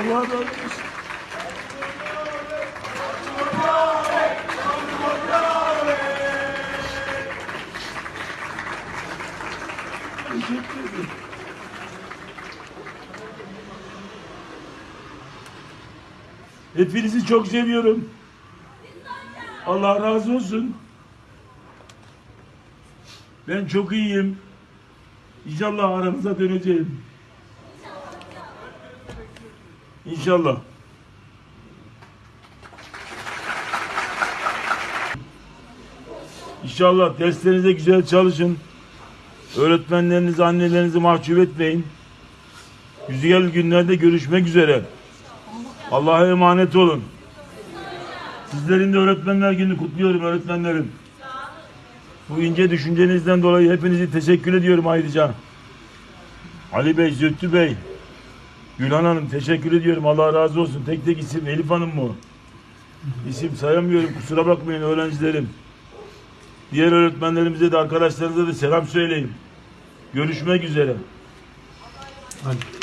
Allah razı olsun. Hepinizi çok seviyorum. Allah razı olsun. Ben çok iyiyim. İnşallah aranıza döneceğim. İnşallah. İnşallah derslerinize güzel çalışın. Öğretmenlerinizi, annelerinizi mahcup etmeyin. Güzel günlerde görüşmek üzere. Allah'a emanet olun. Sizlerin de öğretmenler günü kutluyorum öğretmenlerim. Bu ince düşüncenizden dolayı hepinizi teşekkür ediyorum ayrıca. Ali Bey, Zühtü Bey, Gülhan Hanım teşekkür ediyorum. Allah razı olsun. Tek tek isim Elif Hanım mı? İsim sayamıyorum. Kusura bakmayın öğrencilerim. Diğer öğretmenlerimize de arkadaşlarınıza da selam söyleyin. Görüşmek üzere. Hadi.